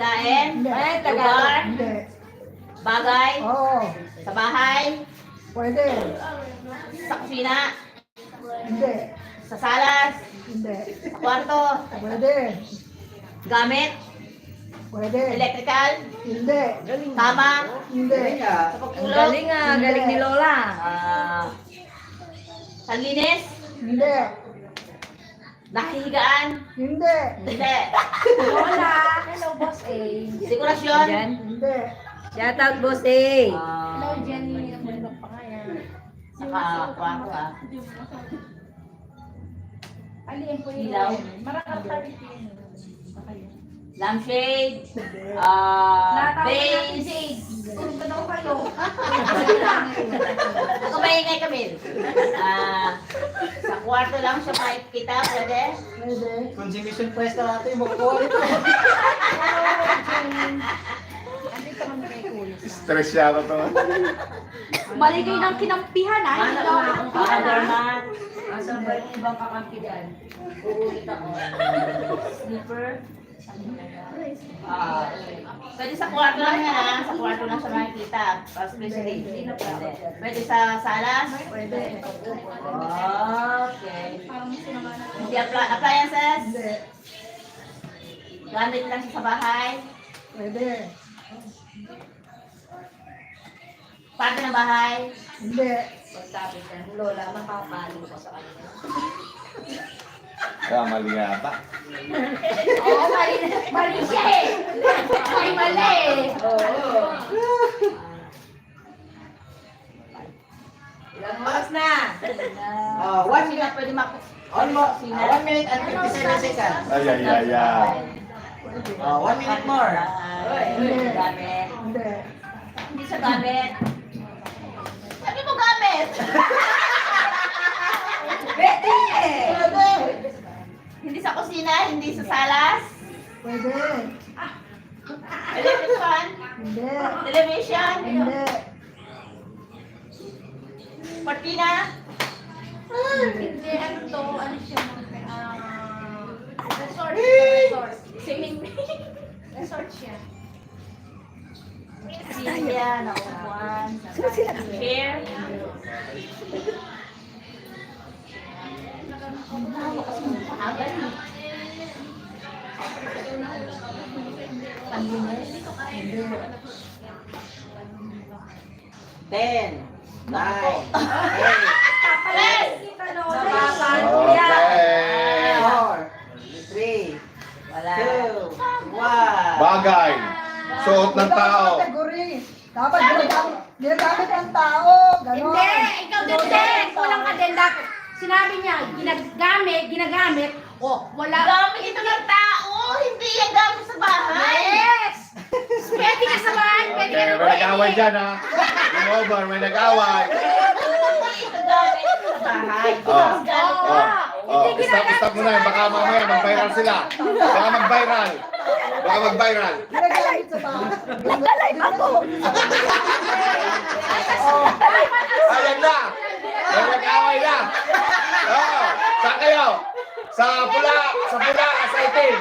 Pagkain? Hindi. Ay, Lugar? Tagalog. Hindi. Bagay? Oo. Sa bahay? Pwede. Sa kusina? Hindi. Sa salas? Hindi. Sa kwarto? Pwede. Gamit? Pwede. Electrical? Hindi. Kama? Hindi. Sa Ang pagtulog? galing ah, galing ni Lola. Ah, sa linis? Hindi. Nakahigaan? Hindi. Hindi. Lola. Hello, Boss A. Dekorasyon? Yan. Hindi. Shout out, Boss A. Ah, Jenny. Ang bundok pa nga yan. saka kwarto ah. Alin po yun? Ilaw? Marakap tayo. Lampshade? Ah, base? Tulog ka daw kayo. Ako maingay kami. Ah, sa kwarto lang siya makikita, pwede? Pwede. Consumption natin, nito. Andito kami kay Kuya. Stress yata to. Maligay ng kinampihan ah. Daw Ano kinampihan ah. Undermat? Asan ba yung ibang kakampi dyan? Uulit ako. Slipper? Ah, pwede sa kwarto lang yan ah. Sa kwarto lang siya makikita. Especially. Pwede. Pwede sa salas? Pwede. Okay. Hindi appli- appliances? Hindi. Gamit lang siya sa bahay? Pwede. Parte ng bahay? Hindi. Pagsabi ka, Lola, makapalo ka sa kanya. Kaya mali yata. Oo, mali, mali siya eh. May mali eh. Oo. Ilang oras na? Ah, one minute, pwede mak... almost, ah, one minute and 57 seconds. Ay, ay, ay, ay. Ah, one minute more. Ay, Gamit. Hindi. Hindi siya gamit. Sabi mo gamit! Pwede! Pwede. Hindi sa kusina, hindi sa salas. Pwede. Electric fan, Hindi. television, Hindi. cortina. Hindi, ano to, ano siya, ah, resort, resort. Swimming Resort siya. Silya, naupuan. Chair. Ten, nine, Yes! Napapalo yan. Okay. four, three, two, one. Bagay. Suot ng tao. Category. Dapat ginagamit, ginagamit ng tao. Ganon. Hindi, ikaw din din. Kulang ka din dapat. Sinabi niya, ginagamit, ginagamit. Oh, wala. Gamit ito ng tao, hindi yung gamit sa bahay. Yes! Pwede ka sa bahay, pwede ka Okay, na may nag-away dyan ha. Yung over, may nag-away. Hindi ito gamit sa bahay. Oh. Gamit. Oh, oh, Hindi stop, stop mo na yan. Baka mamaya mag-viral sila. Baka mag-viral. Baka mag-viral. Ginagamit sa tao. Nagalive ako. Ayan na. May nag-away na. Oh, saan kayo? Sa pula, sa pula, sa itim.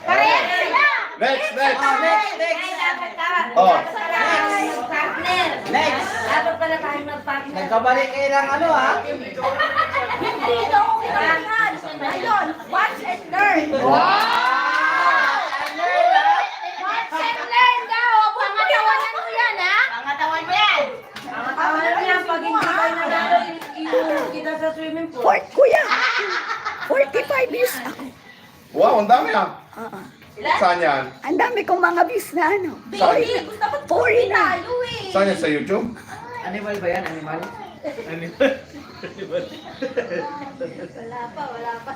Sila. Next, next. Ah, next, next. Dapat. Oh. Next. Dapat pala tayo mag-partner. Nagkabalik kayo ng ano ha? Hindi daw ako. Ngayon, watch and learn. Watch and learn daw. Pangatawanan mo yan, ha? Pangatawan mo yan. Pangatawanan mo yan pag hindi kayo nanalo yung kita sa swimming pool. Fort, kuya. 45 years ako. Wow, ang dami ah. Oo. Saan yan? Ang dami kong mga views na ano. Baby, gusto ko Foreign na. talo eh. Saan yan? Sa YouTube? Animal ba yan? Animal? Wala pa, wala pa.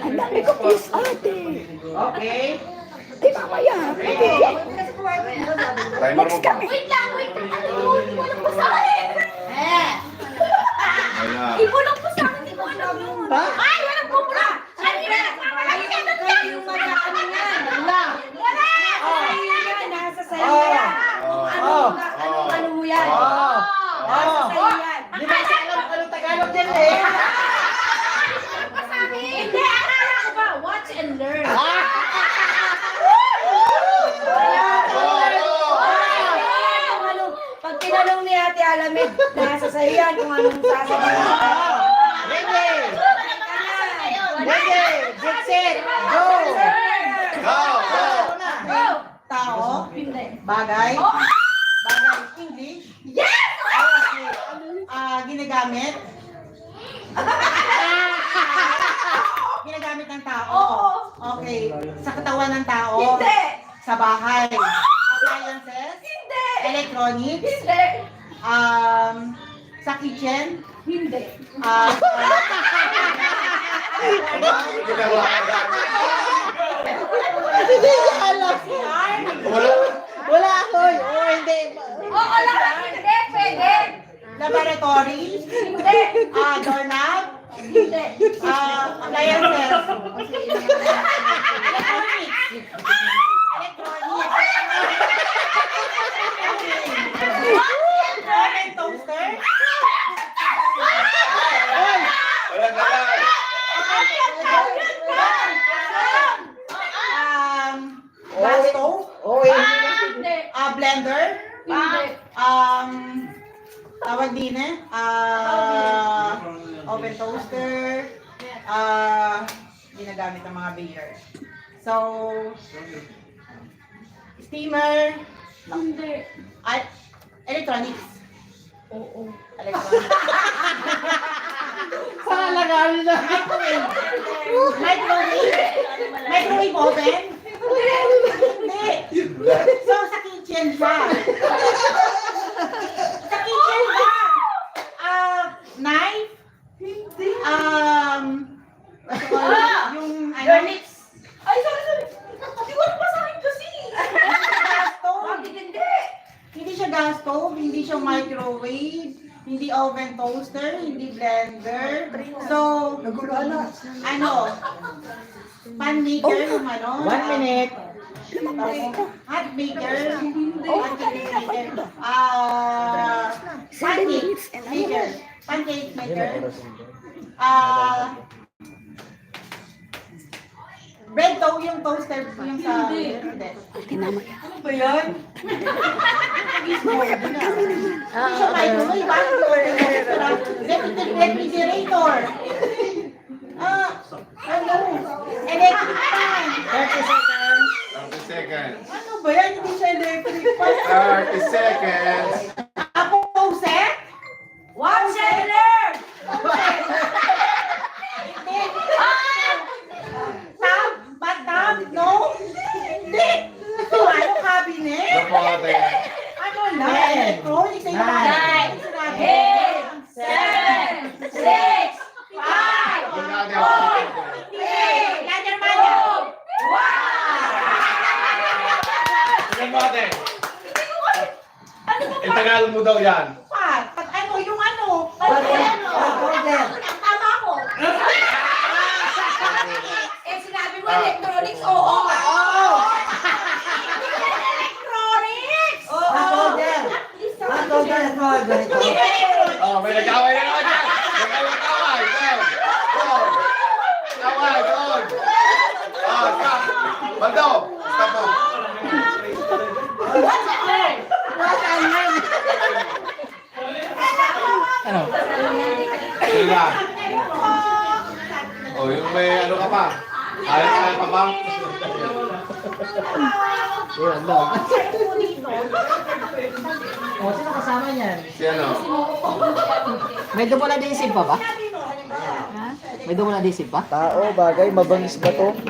Ang dami kong views ate. Okay. Di mamaya. Bibigyan. Timer mo pa. kami. Wait lang, wait lang. Ano? Hindi ko alam ko alam po sa akin. Alam yun. Ha? Ay, walang pupula. Ano na? Nagmamalaki ka doon dyan. Yung mga ano yan. Wala. Wala. Sa'yo yan. Nasa sa'yo Oh. yan. Oh. Oh. Anong ano mo yan? Oh. Nasa Oh. sa'yo yan. Di ba siya alam anong Tagalog din eh? Hindi, akala ko ba? Watch and learn. yan kung anong sasabihin. Ready! Ready! Get set! Go! Go, go. Tao? Bagay? Bagay English? Yes! Ah, ginagamit? ginagamit ng tao? Okay. Sa katawan ng tao? Hindi! Sa bahay? Appliances? Hindi! Electronics? Hindi! Um, sa kitchen? Hindi! Ah, Ginawa ka Wala. Wala ako! Oo, hindi. Oo lang! Hindi! Pwede! laboratory? Hindi! Ah, doorknob? Hindi! Ah, appliances? Electronics? Electronics? Oven toaster? Wala na lang. Um, gas stove? Oo, hindi. Hindi! Ah, blender? Hindi! Um, tawag din eh. Ah, oven toaster. Ah, ginagamit ng mga baker. So, steamer. Hindi! At electronics. Oo. Electronics. Saan lagawin na? Microwave. Microwave oven. Hindi. So, sa kitchen siya. Sa kitchen siya. Ah, knife. Hindi! Um, Ah! yung ano, Your lips! Ay, sorry, sorry! Hindi ko napasahin kasi! gas stove. Bakit hindi? Hindi siya gas stove, hindi siya microwave, hindi oven toaster, hindi blender. So, Naguluhan na. ano, pan maker yung ano. One minute. Hot baker. Oh, kanina pa ito. Ah, pancake maker. Pancake maker. Ah, bread dough yung toaster yung sa... Hindi. Ano ba yan? Mamaya pag kami naman. Hindi siya microwave, ah. Electric refrigerator. Electric fan. 30 seconds. 30 seconds. Ano ba yan? Hindi siya electric fan. 30 seconds. Apo set? Watch and learn! Hindi. Ah! Tab? Bathtub? No? Hindi. So, ano cabinet? Kapote. Ano lang? Electronics. Ay, Nine. sinabi. Eight! Seven! Six! Five! Wala na yung Hindi. Yan yan, Maya. Kapote. Itagalog mo daw yan. Pa, pag ano, yung ano? Order! Tama ako! Eh, sinabi mo electronics? Oo! Oo. Electronics! Oh, may nag-away na naman dyan. Nag-away, go. Go. Away, go. Oh, stop. Baldo, stop mo. Ano? Na? Oh, yung may ano ka pa? Ayos ka pa ba? Yun, dog. O, sino kasama niyan? Si ano? May double adhesive pa ba? May double adhesive pa? Tao, bagay, mabangis ba to?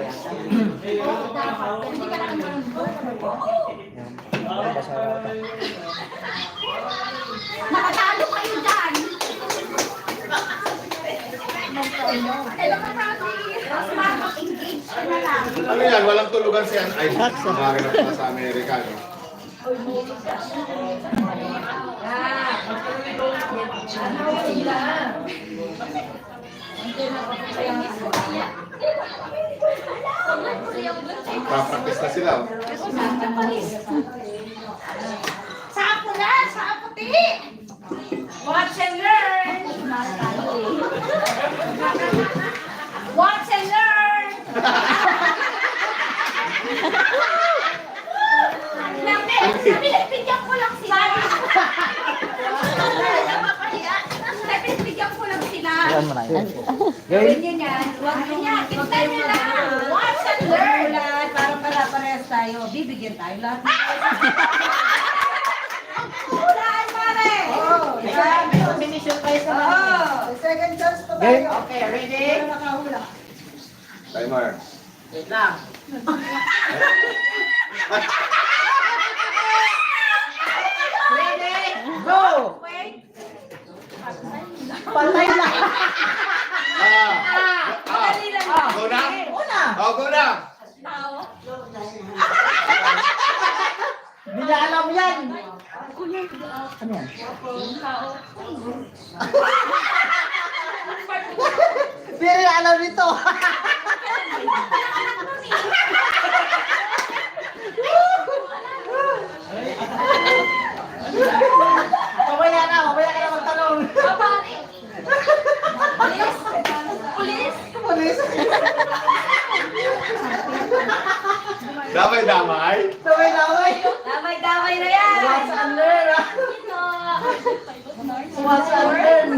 Nakatalo Ano yan? Walang tulugan si Ay, umaga na pala sa Amerika. No? Papractice na sila. oh. Sa apo na! Sa aputi! Watch and learn! Watch and learn! Namin, binibigyan ko lang sila. Napakahiya. Gawin. Ganyan yan. Huwag nyo yan. Tignan nyo lang. Watch and learn. Ulan, parang pala-parehas tayo. Bibigyan tayo lahat. Oh, yan. Combination kayo sa Oh. Second chance pa tayo. Okay, ready? nakahula. Timer. Wait lang. Ready? Go! Patay na. Ah. Ah. Go na? Una. Oh, go na. Hindi niya alam yan. Ano yan? Hindi niya alam nito. Mamaya na, mamaya ka na magtanong. Pulis? Damay, damay. Damay, damay. Damay-damay na yan. Watch and learn. ah. Watch and learn.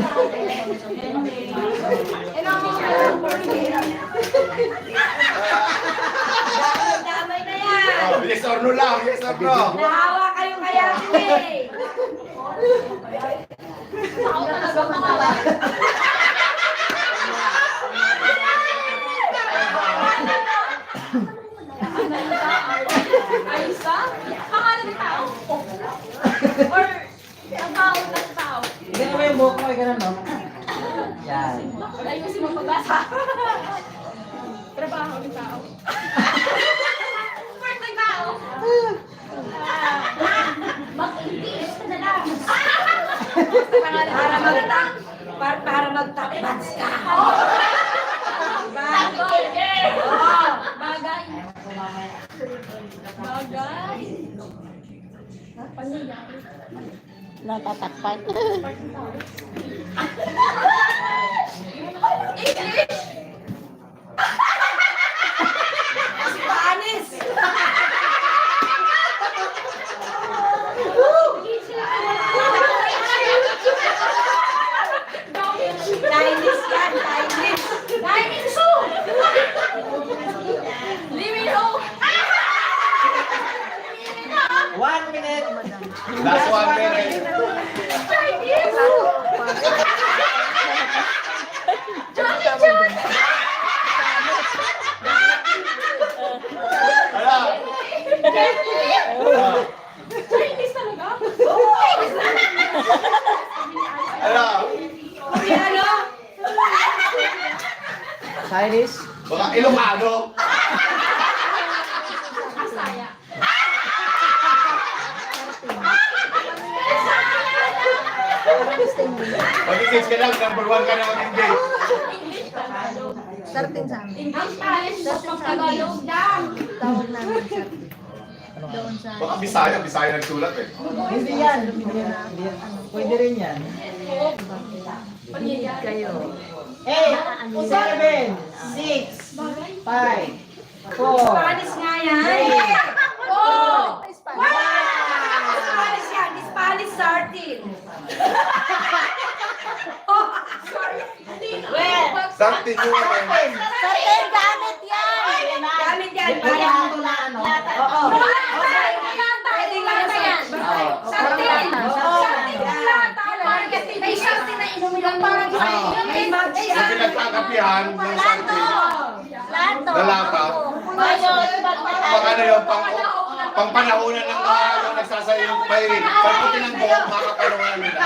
Damay na yan. Oh, yes or no or no. Nahawa kayo kaya eh. Ayos ba? Pangalan ng tao? Or ang tao ng tao? Ganun mo yung buhok mo, ganun, no? Yan. Ayusin mo pagbasa. Trabaho ng tao. Part ng tao. Mag-English ka na lang. Pangalan Para ng mag tao. para, para magtakbats ka. Bagay. Oo, Bagay. Bagay. Natatakpan. English. Ilocano. Asaya. Mag-message ka lang, number one ka na mag-engage. English, Tagalog. English, Spanish, tapos Tagalog. Baka Bisaya, Bisaya nagsulat eh. Hindi yan. Pwede rin yan. Pangyayari. Eight, seven, six, five, four, Spanish nga yan. Oh! Spanish yan. Spanish. Well, Something new naman. Sartin, gamit yan. Gamit yan. Parang ito na ano. Oo. Na yan. Na lata. Sartin na inumin lang parang May mag Yung pinagkakapihan ng something. Lalata. Pag ano yung pang pang panahonan ng mga ano, nagsasayo yung bayirin. Pagputin ng buhok, makakalungan nila.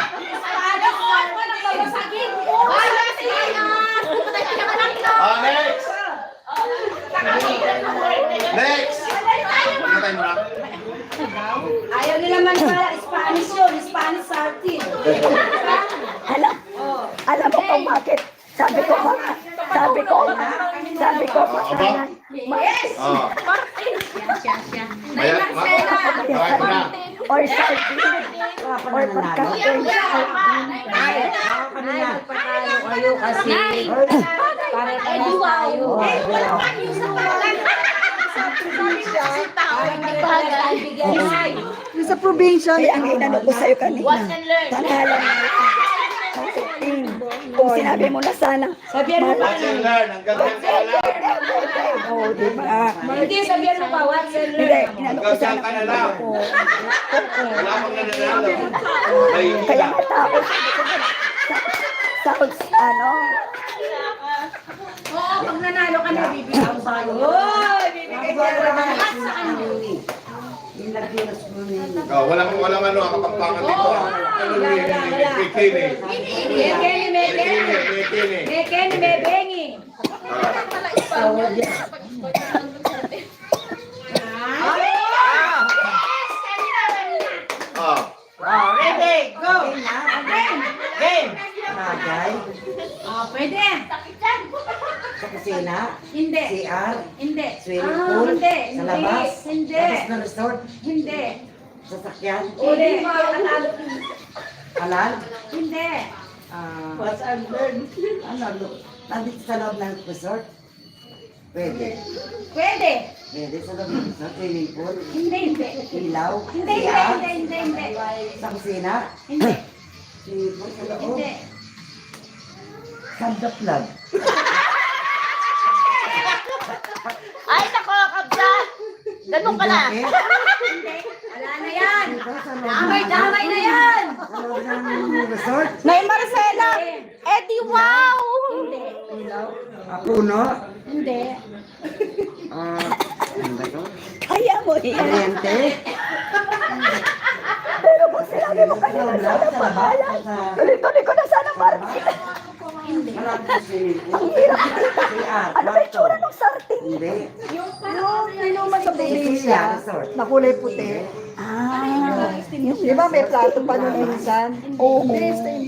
Ah, next! Next! Na. Ayaw nila maniwala. Spanish yun. Spanish starting. Alam, alam mo kung bakit? Sabi ko ba, sabi ko ba, sabi ko ba, Ah? Yes! Ah. Maya, ma, Bakit mo na. or sabi, or pagka-friends, Ayaw kasi. Pare-pares tayo. Yung sa probinsya, ay ang inano ko sa'yo kanina. Watch and learn. Tanalan mo. Kasi Martin. Kung sinabi mo na sana. Sabihan mo pa. Watch and learn. Hanggang saan ka na lang. Oo, di ba? Hindi, sabihan mo pa. What's and Hindi, learn? inano ko Hanggang saan sana. ka na lang. Wala pang nananalo. May Kaya tapos, tapos, ano, Oo, pag nanalo ka na, bibigyan ko sa'yo. Oy, Oh, walang walang ano ang kapampangan dito. Ano ni ni Kini. May Kenny, may Kini, Kenny. may Kini. May Kenny, may Bengi. Oh. Oh, ready, go! Game! Bagay, Oh, pwede. Kusina, Hindi. CR, Hindi. swimming Ah, pool, Hindi. sa labas, Hindi. labas na resort, Hindi. sasakyan, Hindi. halal, Hindi. ah, What's and learn? ano, nandito sa loob ng resort, pwede, Pwede. pwede sa loob ng resort, swimming pool, Hindi, hindi. ilaw, Hindi, hindi, hindi, hindi, hindi. sa kusina, Hindi. swimming pool sa loob, Hindi. sanda plug, Ganun ka na. Jacket, Hindi. Wala na yan. Damay, damay na yan. Resort, Nay Marcela, Eddie, wow! ah, puno, Hindi. ah, ano ba ito? Kaya mo yan. Kuryente, Pero kung sinabi mo kanina sana sa tuloy-tuloy ko na sana swimming pool, Ang hirap Ano ba yung tsura ng sarting? Hindi. Yung sa Resort. na kulay puti. Ah, di ba may plato pa nun minsan? Oo.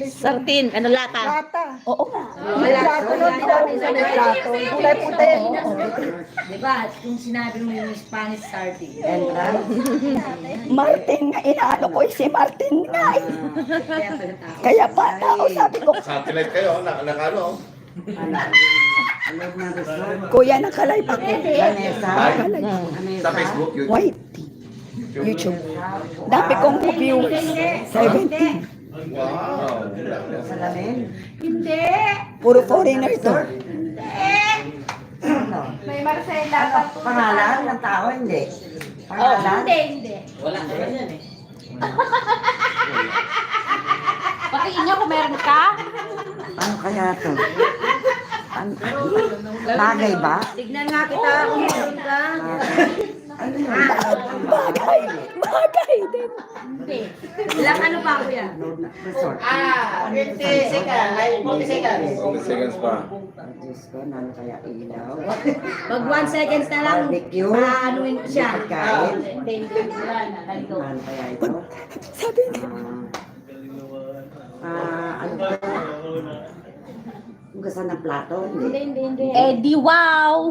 Sartin, ano lata? Plata. Oo nga. May plato nun, di ba minsan may plato? Kulay puti. Di ba, kung sinabi mo yung Spanish starting. Entrance. Martin nga, inaano ko si Martin nga. eh. Kaya pala tao. Kaya pa, tao sabi ko, Satellite kayo, na, kuya nakalive ako. Vanessa. Sa Facebook, YouTube. White YouTube. Dami kong viewers. 70. Wow. Salamin. Hindi. Puro foreigner to. Ano? May Marcela. Ano? Pangalan ng tao? Hindi. Pangalan? Hindi, hindi. Patiin niyo kung meron ka. Ano kaya to? Ano? Bagay ba? Tignan nga kita kung meron ka. Ano yun? Bagay. Bagay din. Hindi. Ilang ano pa? Loob ng resort. Ah, 50 seconds. Ay, 40 seconds. seconds pa. Diyos ko, ano kaya ilaw? Pag one seconds na lang, maanuin ko siya. Ganito. Ano kaya ito? Sabi niya, Ah, ano to? Hugasan ng plato? Hindi, Hindi. hindi, hindi. Eddie, wow!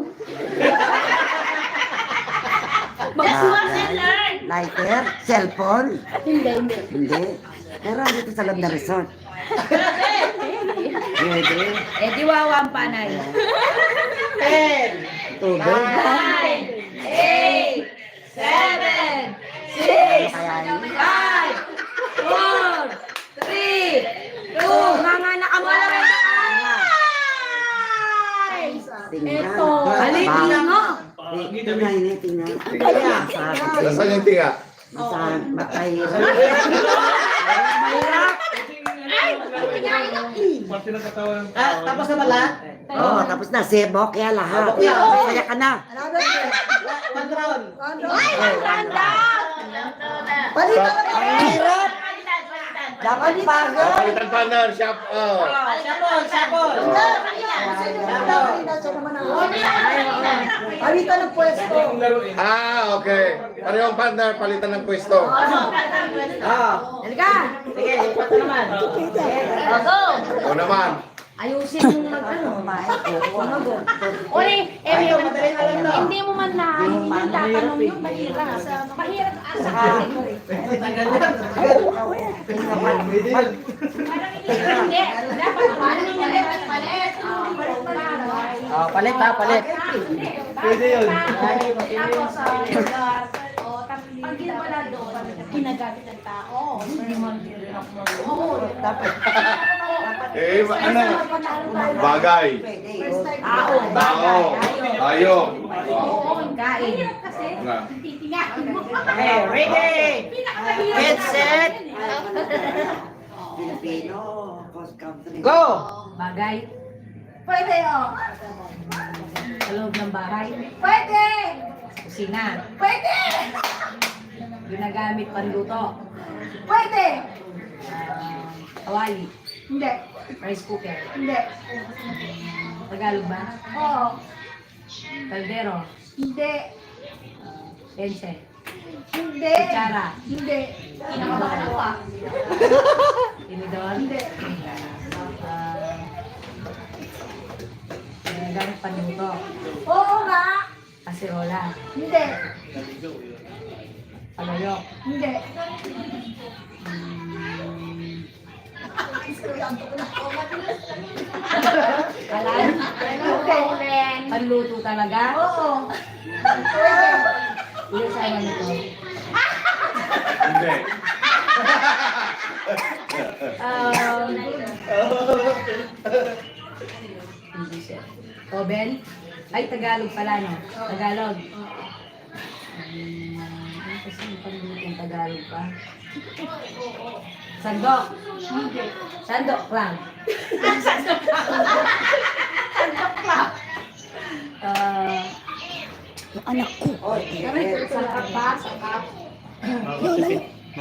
Ah, lighter? Cellphone? Hindi, hindi. Hindi. Pero dito sa loob ng resort. Pwede. Eh, di wawa ang panay. 10, Tubig. Nine, eight, seven, yun? five, four, three, two, mga nakamala rin Tingnan. Ito. Halip, tingnan mo. Tingnan, tingnan, tingnan. Kaya, sabi. Nasaan yung tinga? Saan? Mahirap. Ah, tapos na pala? Oo, oh, tapos na. Sebo, kaya lahat. Okay, okay. Kaya ka na. One round. Palitan na Mahirap. Dapat pagod. Palitan partner, shop. Oh. Sapol, sapol. Palitan ng pwesto. Ah, okay. Parehong partner, palitan ng pwesto. Ah, Halika. sige, na naman. O naman. Ayusin mo mag ano. Sumagot. Uli, eh, hindi mo man na, hindi mo tatanong yung mahirap. Mahirap sa akin. Hindi. Dapat paano mo palit, palit. Oh, palit ha, palit. Pwede yun. Tapos, ah, pag wala doon, ginagamit ng tao. Hindi mo Oo. Dapat Eh, ano? Bagay. Tao, Tao. Oo, kain. Okay, ready. Get set. Filipino. Go. Bagay. Pwede, oh. Sa loob ng bahay. Pwede! Kusina. Pwede! Ginagamit panluto. Pwede! Kawali. Hindi. Rice cooker. Hindi. Tagalog ba? Oo. Kaldero. Hindi. Pense. Hindi. Kutsara. Hindi. Pinakabalo ka. Tinidor. Hindi. Ah, Ginagamit panluto. Oo nga. Kaserola. Hindi. Paloyok. Hindi. Kalan. Hindi. Panluto talaga. Oo. Ilan sa ano nito? Hindi. Um, hindi siya. Oven? Ay, Tagalog pala, no? Tagalog. Um, ano kasi yung panlutong Tagalog pa? Sandok. Sandok lang. Sandok lang. Ah, Anak ko. Oh, sakap ba? Sakap. Lola,